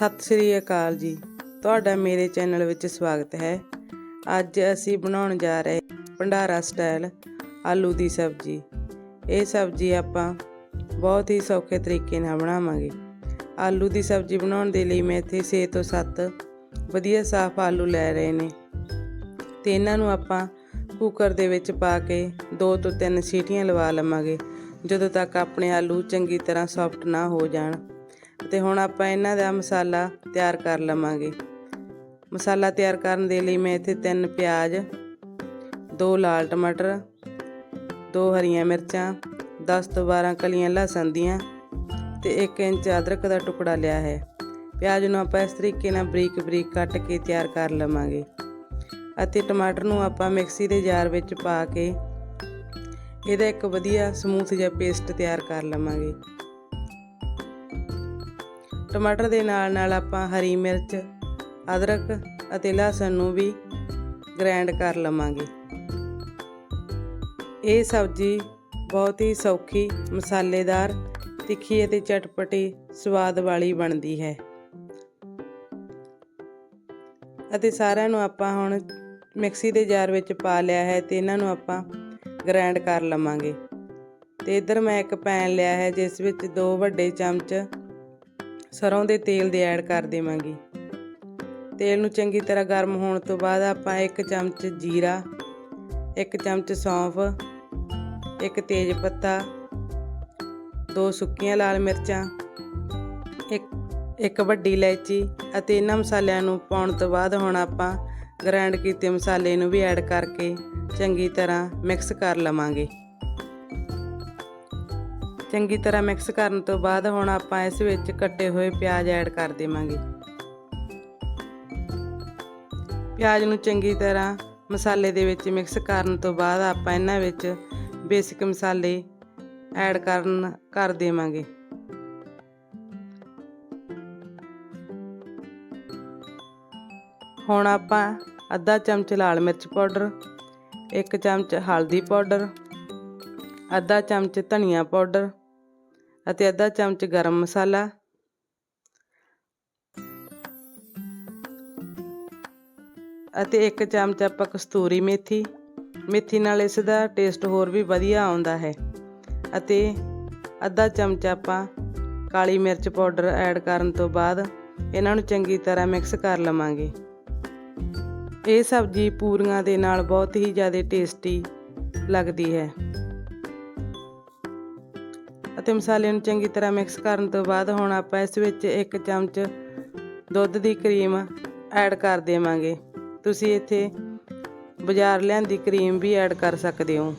ਸਤਿ ਸ੍ਰੀ ਅਕਾਲ ਜੀ। ਤੁਹਾਡਾ ਮੇਰੇ ਚੈਨਲ ਵਿੱਚ ਸਵਾਗਤ ਹੈ। ਅੱਜ ਅਸੀਂ ਬਣਾਉਣ ਜਾ ਰਹੇ ਭੰਡਾਰਾ ਸਟਾਈਲ ਆਲੂ ਦੀ ਸਬਜ਼ੀ। ਇਹ ਸਬਜ਼ੀ ਆਪਾਂ ਬਹੁਤ ਹੀ ਸੌਖੇ ਤਰੀਕੇ ਨਾਲ ਬਣਾਵਾਂਗੇ। ਆਲੂ ਦੀ ਸਬਜ਼ੀ ਬਣਾਉਣ ਦੇ ਲਈ ਮੈਂ ਇੱਥੇ 6 ਤੋਂ 7 ਵਧੀਆ ਸਾਫ਼ ਆਲੂ ਲੈ ਰਹੇ ਨੇ। ਤੇ ਇਹਨਾਂ ਨੂੰ ਆਪਾਂ ਕੁੱਕਰ ਦੇ ਵਿੱਚ ਪਾ ਕੇ 2 ਤੋਂ 3 ਸੀਟੀਆਂ ਲਵਾ ਲਵਾਂਗੇ। ਜਦੋਂ ਤੱਕ ਆਪਣੇ ਆਲੂ ਚੰਗੀ ਤਰ੍ਹਾਂ ਸੌਫਟ ਨਾ ਹੋ ਜਾਣ। ਤੇ ਹੁਣ ਆਪਾਂ ਇਹਨਾਂ ਦਾ ਮਸਾਲਾ ਤਿਆਰ ਕਰ ਲਵਾਂਗੇ। ਮਸਾਲਾ ਤਿਆਰ ਕਰਨ ਦੇ ਲਈ ਮੈਂ ਇੱਥੇ ਤਿੰਨ ਪਿਆਜ਼, ਦੋ ਲਾਲ ਟਮਾਟਰ, ਦੋ ਹਰੀਆਂ ਮਿਰਚਾਂ 10 ਤੋਂ 12 ਕਲੀਆਂ ਲਸਣ ਦੀਆਂ ਤੇ 1 ਇੰਚ ਅਦਰਕ ਦਾ ਟੁਕੜਾ ਲਿਆ ਹੈ। ਪਿਆਜ਼ ਨੂੰ ਆਪਾਂ ਇਸ ਤਰੀਕੇ ਨਾਲ ਬਰੀਕ ਬਰੀਕ ਕੱਟ ਕੇ ਤਿਆਰ ਕਰ ਲਵਾਂਗੇ ਅਤੇ ਟਮਾਟਰ ਨੂੰ ਆਪਾਂ ਮਿਕਸੀ ਦੇ ਜਾਰ ਵਿੱਚ ਪਾ ਕੇ ਇਹਦਾ ਇੱਕ ਵਧੀਆ ਸਮੂਥ ਜਿਹਾ ਪੇਸਟ ਤਿਆਰ ਕਰ ਲਵਾਂਗੇ। ਟਮਾਟਰ ਦੇ ਨਾਲ ਨਾਲ ਆਪਾਂ ਹਰੀ ਮਿਰਚ, ਅਦਰਕ ਅਤੇ ਲਸਣ ਨੂੰ ਵੀ ਗ੍ਰਾਈਂਡ ਕਰ ਲਵਾਂਗੇ। ਇਹ ਸਬਜ਼ੀ ਬਹੁਤ ਹੀ ਸੌਖੀ, ਮਸਾਲੇਦਾਰ, ਤਿੱਖੀ ਅਤੇ ਚਟਪਟੀ ਸਵਾਦ ਵਾਲੀ ਬਣਦੀ ਹੈ। ਅਤੇ ਸਾਰਿਆਂ ਨੂੰ ਆਪਾਂ ਹੁਣ ਮਿਕਸੀ ਦੇ ਜਾਰ ਵਿੱਚ ਪਾ ਲਿਆ ਹੈ ਤੇ ਇਹਨਾਂ ਨੂੰ ਆਪਾਂ ਗ੍ਰਾਈਂਡ ਕਰ ਲਵਾਂਗੇ। ਤੇ ਇੱਧਰ ਮੈਂ ਇੱਕ ਪੈਨ ਲਿਆ ਹੈ, ਜਿਸ ਵਿੱਚ ਦੋ ਵੱਡੇ ਚਮਚ ਸਰੋਂ ਦੇ ਤੇਲ ਦੇ ਐਡ ਕਰ ਦੇਵਾਂਗੀ। ਤੇਲ ਨੂੰ ਚੰਗੀ ਤਰ੍ਹਾਂ ਗਰਮ ਹੋਣ ਤੋਂ ਬਾਅਦ ਆਪਾਂ ਇੱਕ ਚਮਚ ਜੀਰਾ, ਇੱਕ ਚਮਚ ਸੌਂਫ, ਇੱਕ ਤੇਜ ਪੱਤਾ, ਦੋ ਸੁੱਕੀਆਂ ਲਾਲ ਮਿਰਚਾਂ, ਇੱਕ ਇੱਕ ਵੱਡੀ ਇਲਾਇਚੀ ਅਤੇ ਇਹਨਾਂ ਮਸਾਲਿਆਂ ਨੂੰ ਪਾਉਣ ਤੋਂ ਬਾਅਦ ਹੁਣ ਆਪਾਂ ਗ੍ਰਾਈਂਡ ਕੀਤੇ ਮਸਾਲੇ ਨੂੰ ਵੀ ਐਡ ਕਰਕੇ ਚੰਗੀ ਤਰ੍ਹਾਂ ਮਿਕਸ ਕਰ ਲਵਾਂਗੇ। ਚੰਗੀ ਤਰ੍ਹਾਂ ਮਿਕਸ ਕਰਨ ਤੋਂ ਬਾਅਦ ਹੁਣ ਆਪਾਂ ਇਸ ਵਿੱਚ ਕੱਟੇ ਹੋਏ ਪਿਆਜ਼ ਐਡ ਕਰ ਦੇਵਾਂਗੇ। ਪਿਆਜ਼ ਨੂੰ ਚੰਗੀ ਤਰ੍ਹਾਂ ਮਸਾਲੇ ਦੇ ਵਿੱਚ ਮਿਕਸ ਕਰਨ ਤੋਂ ਬਾਅਦ ਆਪਾਂ ਇਹਨਾਂ ਵਿੱਚ ਬੇਸਿਕ ਮਸਾਲੇ ਐਡ ਕਰਨ ਕਰ ਦੇਵਾਂਗੇ। ਹੁਣ ਆਪਾਂ ਅੱਧਾ ਚਮਚ ਲਾਲ ਮਿਰਚ ਪਾਊਡਰ, ਇੱਕ ਚਮਚ ਹਲਦੀ ਪਾਊਡਰ, ਅੱਧਾ ਚਮਚ ਧਨੀਆ ਪਾਊਡਰ ਅਤੇ ਅੱਧਾ ਚਮਚ ਗਰਮ ਮਸਾਲਾ। ਅਤੇ ਇੱਕ ਚਮਚ ਆਪਾਂ ਕਸਤੂਰੀ ਮੇਥੀ। ਮੇਥੀ ਨਾਲ ਇਸ ਦਾ ਟੇਸਟ ਹੋਰ ਵੀ ਵਧੀਆ ਆਉਂਦਾ ਹੈ। ਅਤੇ ਅੱਧਾ ਚਮਚ ਆਪਾਂ ਕਾਲੀ ਮਿਰਚ ਪਾਊਡਰ ਐਡ ਕਰਨ ਤੋਂ ਬਾਅਦ ਇਹਨਾਂ ਨੂੰ ਚੰਗੀ ਤਰ੍ਹਾਂ ਮਿਕਸ ਕਰ ਲਵਾਂਗੇ। ਇਹ ਸਬਜ਼ੀ ਪੂਰੀਆਂ ਦੇ ਨਾਲ ਬਹੁਤ ਹੀ ਜ਼ਿਆਦਾ ਟੇਸਟੀ ਲੱਗਦੀ ਹੈ। ਅਤੇ ਮਸਾਲੇ ਨੂੰ ਚੰਗੀ ਤਰ੍ਹਾਂ ਮਿਕਸ ਕਰਨ ਤੋਂ ਬਾਅਦ ਹੁਣ ਆਪਾਂ ਇਸ ਵਿੱਚ ਇੱਕ ਚਮਚ ਦੁੱਧ ਦੀ ਕਰੀਮ ਐਡ ਕਰ ਦੇਵਾਂਗੇ। ਤੁਸੀਂ ਇੱਥੇ ਬਾਜ਼ਾਰ ਲਿਆਂਦੀ ਕਰੀਮ ਵੀ ਐਡ ਕਰ ਸਕਦੇ ਹੋ।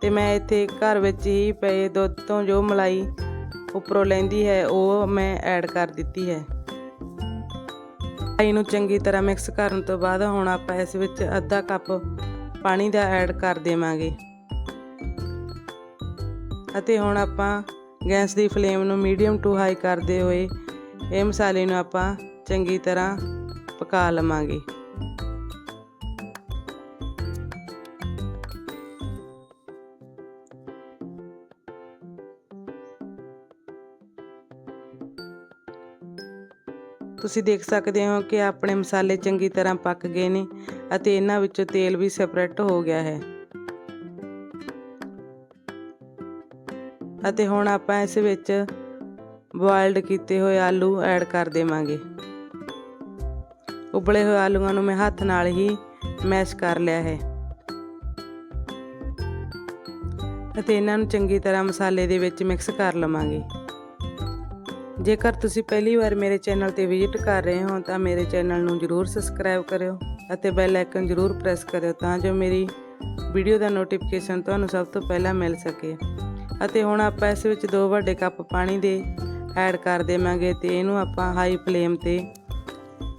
ਤੇ ਮੈਂ ਇੱਥੇ ਘਰ ਵਿੱਚ ਹੀ ਪਏ ਦੁੱਧ ਤੋਂ ਜੋ ਮਲਾਈ ਉੱਪਰੋਂ ਲੈਂਦੀ ਹੈ, ਉਹ ਮੈਂ ਐਡ ਕਰ ਦਿੱਤੀ ਹੈ। ਮਲਾਈ ਨੂੰ ਚੰਗੀ ਤਰ੍ਹਾਂ ਮਿਕਸ ਕਰਨ ਤੋਂ ਬਾਅਦ ਹੁਣ ਆਪਾਂ ਇਸ ਵਿੱਚ ਅੱਧਾ ਕੱਪ ਪਾਣੀ ਦਾ ਐਡ ਕਰ ਦੇਵਾਂਗੇ। ਅਤੇ ਹੁਣ ਆਪਾਂ ਗੈਸ ਦੀ ਫਲੇਮ ਨੂੰ ਮੀਡੀਅਮ ਟੂ ਹਾਈ ਕਰਦੇ ਹੋਏ ਇਹ ਮਸਾਲੇ ਨੂੰ ਆਪਾਂ ਚੰਗੀ ਤਰ੍ਹਾਂ ਪਕਾ ਲਵਾਂਗੇ। ਤੁਸੀਂ ਦੇਖ ਸਕਦੇ ਹੋ ਕਿ ਆਪਣੇ ਮਸਾਲੇ ਚੰਗੀ ਤਰ੍ਹਾਂ ਪੱਕ ਗਏ ਨੇ। ਅਤੇ ਇਹਨਾਂ ਵਿੱਚੋਂ ਤੇਲ ਵੀ ਸੈਪਰੇਟ ਹੋ ਗਿਆ ਹੈ। ਅਤੇ ਹੁਣ ਆਪਾਂ ਇਸ ਵਿੱਚ ਬੋਇਲਡ ਕੀਤੇ ਹੋਏ ਆਲੂ ਐਡ ਕਰ ਦੇਵਾਂਗੇ। ਉਬਲੇ ਹੋਏ ਆਲੂਆਂ ਨੂੰ ਮੈਂ ਹੱਥ ਨਾਲ ਹੀ ਮੈਸ਼ ਕਰ ਲਿਆ ਹੈ। ਅਤੇ ਇਹਨਾਂ ਨੂੰ ਚੰਗੀ ਤਰ੍ਹਾਂ ਮਸਾਲੇ ਦੇ ਵਿੱਚ ਮਿਕਸ ਕਰ ਲਵਾਂਗੇ। ਜੇਕਰ ਤੁਸੀਂ ਪਹਿਲੀ ਵਾਰ ਮੇਰੇ ਚੈਨਲ ਤੇ ਵਿਜ਼ਿਟ ਕਰ ਰਹੇ ਹੋ, ਤਾਂ ਮੇਰੇ ਚੈਨਲ ਨੂੰ ਜਰੂਰ ਸਬਸਕ੍ਰਾਈਬ ਕਰਿਓ ਅਤੇ ਬੈਲ ਆਈਕਨ ਜਰੂਰ ਪ੍ਰੈਸ ਕਰਿਓ ਤਾਂ ਜੋ ਮੇਰੀ ਵੀਡੀਓ ਦਾ ਨੋਟੀਫਿਕੇਸ਼ਨ ਤੁਹਾਨੂੰ ਸਭ ਤੋਂ ਪਹਿਲਾਂ ਮਿਲ ਸਕੇ। ਅਤੇ ਹੁਣ ਆਪਾਂ ਇਸ ਵਿੱਚ ਦੋ ਵੱਡੇ ਕੱਪ ਪਾਣੀ ਦੇ ਐਡ ਕਰ ਦੇਵਾਂਗੇ ਤੇ ਇਹਨੂੰ ਆਪਾਂ ਹਾਈ ਫਲੇਮ ਤੇ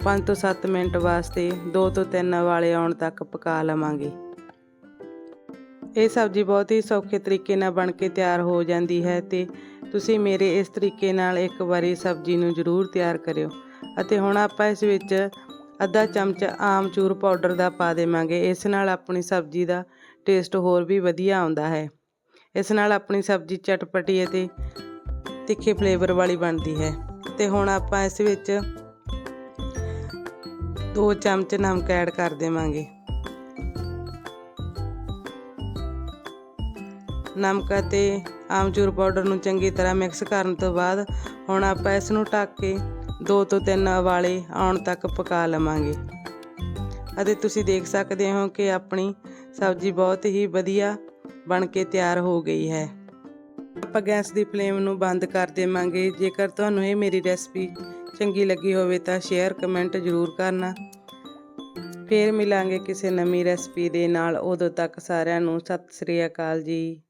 5 ਤੋਂ 7 ਮਿੰਟ ਵਾਸਤੇ 2 ਤੋਂ 3 ਵਾਲੇ ਆਉਣ ਤੱਕ ਪਕਾ ਲਵਾਂਗੇ। ਇਹ ਸਬਜ਼ੀ ਬਹੁਤ ਹੀ ਸੌਖੇ ਤਰੀਕੇ ਨਾਲ ਬਣ ਕੇ ਤਿਆਰ ਹੋ ਜਾਂਦੀ ਹੈ ਤੇ ਤੁਸੀਂ ਮੇਰੇ ਇਸ ਤਰੀਕੇ ਨਾਲ ਇੱਕ ਵਾਰੀ ਸਬਜ਼ੀ ਨੂੰ ਜ਼ਰੂਰ ਤਿਆਰ ਕਰਿਓ। ਅਤੇ ਹੁਣ ਆਪਾਂ ਇਸ ਵਿੱਚ ਅੱਧਾ ਚਮਚ ਆਮਚੂਰ ਪਾਊਡਰ ਦਾ ਪਾ ਦੇਵਾਂਗੇ। ਇਸ ਨਾਲ ਆਪਣੀ ਸਬਜ਼ੀ ਦਾ ਟੇਸਟ ਹੋਰ ਵੀ ਵਧੀਆ ਆਉਂਦਾ ਹੈ। ਇਸ ਨਾਲ ਆਪਣੀ ਸਬਜ਼ੀ ਚਟਪਟੀ ਅਤੇ ਤਿੱਖੇ ਫਲੇਵਰ ਵਾਲੀ ਬਣਦੀ ਹੈ। ਤੇ ਹੁਣ ਆਪਾਂ ਇਸ ਵਿੱਚ 2 ਚਮਚ ਨਮਕ ਐਡ ਕਰ ਦੇਵਾਂਗੇ। ਨਮਕ ਅਤੇ ਆਮਚੂਰ ਪਾਊਡਰ ਨੂੰ ਚੰਗੀ ਤਰ੍ਹਾਂ ਮਿਕਸ ਕਰਨ ਤੋਂ ਬਾਅਦ ਹੁਣ ਆਪਾਂ ਇਸ ਨੂੰ ਢੱਕ ਕੇ 2 ਤੋਂ 3 ਉਬਾਲੇ ਆਉਣ ਤੱਕ ਪਕਾ ਲਵਾਂਗੇ। ਅਤੇ ਤੁਸੀਂ ਦੇਖ ਸਕਦੇ ਹੋ ਕਿ ਆਪਣੀ ਸਬਜ਼ੀ ਬਹੁਤ ਹੀ ਵਧੀਆ ਬਣ ਕੇ ਤਿਆਰ ਹੋ ਗਈ ਹੈ। ਆਪਾਂ ਗੈਸ ਦੀ ਫਲੇਮ ਨੂੰ ਬੰਦ ਕਰ ਦੇਵਾਂਗੇ। ਜੇਕਰ ਤੁਹਾਨੂੰ ਇਹ ਮੇਰੀ ਰੈਸਪੀ ਚੰਗੀ ਲੱਗੀ ਹੋਵੇ ਤਾਂ ਸ਼ੇਅਰ, ਕਮੈਂਟ ਜ਼ਰੂਰ ਕਰਨਾ। ਫੇਰ ਮਿਲਾਂਗੇ ਕਿਸੇ ਨਵੀਂ ਰੈਸਪੀ ਦੇ ਨਾਲ। ਉਦੋਂ ਤੱਕ ਸਾਰਿਆਂ ਨੂੰ ਸਤਿ ਸ੍ਰੀ ਅਕਾਲ ਜੀ।